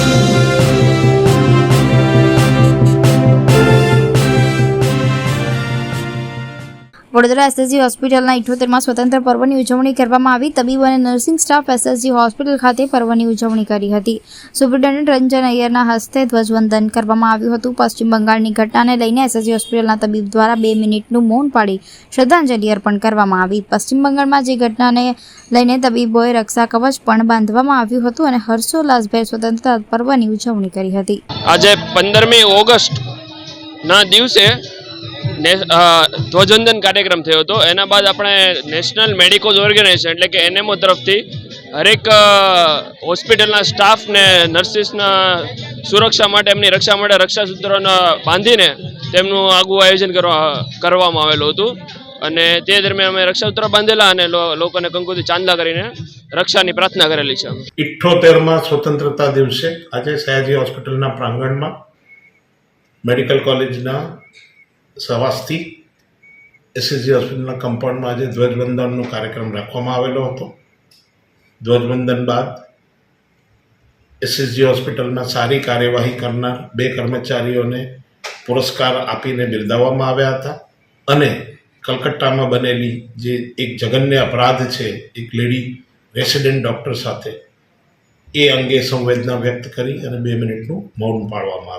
Thank you. Vadodara SSG હોસ્પિટલના ઇઠોતેરમાં સ્વતંત્ર પર્વની ઉજવણી કરવામાં આવી. તબીબ અને નર્સિંગ સ્ટાફ એસએસજી હોસ્પિટલ ખાતે પર્વની ઉજવણી કરી હતી. સુપ્રિન્ટેન્ડન્ટ રંજન અય્યરના હસ્તે ધ્વજવંદન કરવામાં આવ્યું હતું. પશ્ચિમ બંગાળની ઘટનાને લઈને એસએસજી હોસ્પિટલના તબીબ દ્વારા બે મિનિટનું મૌન પાડી શ્રદ્ધાંજલિ અર્પણ કરવામાં આવી. પશ્ચિમ બંગાળમાં જે ઘટનાને લઈને તબીબોએ રક્ષા કવચ પણ બાંધવામાં આવ્યું હતું અને હર્ષોલ્લાસભેર સ્વતંત્રતા પર્વની ઉજવણી કરી હતી. આજે પંદરમી ઓગસ્ટ ના દિવસે ધ્વજવંદન કાર્યક્રમ થયો હતો. એના બાદ આપણે નેશનલ મેડિકોઝ ઓર્ગેનાઇઝેશન એટલે કે એનએમઓ તરફથી હરેક હોસ્પિટલના સ્ટાફ ને નર્સિસના સુરક્ષા માટે, એમની રક્ષા માટે રક્ષાસૂત્રોને બાંધીને તેમનું આગવું આયોજન કરવા, કરવામાં આવેલું હતું. અને તે દરમિયાન અમે રક્ષાસૂત્ર બાંધેલા અને લોકોને કંકુથી ચાંદલા કરીને રક્ષાની પ્રાર્થના કરેલી છે. ઇઠ્ઠોતેરમાં સ્વતંત્રતા દિવસે આજે સયાજી હોસ્પિટલના પ્રાંગણમાં મેડિકલ કોલેજના સવાસથી એસએસજી હોસ્પિટલના કમ્પાઉન્ડમાં આજે ધ્વજવંદનનો કાર્યક્રમ રાખવામાં આવેલો હતો. ધ્વજવંદન બાદ એસએસજી હોસ્પિટલમાં સારી કાર્યવાહી કરનાર બે કર્મચારીઓને પુરસ્કાર આપીને બિરદાવવામાં આવ્યા હતા અને કલકત્તામાં બનેલી જે એક જઘન્ય અપરાધ છે, એક લેડી રેસિડેન્ટ ડૉક્ટર સાથે એ અંગે સંવેદના વ્યક્ત કરી અને બે મિનિટનું મૌન પાળવામાં આવ્યું.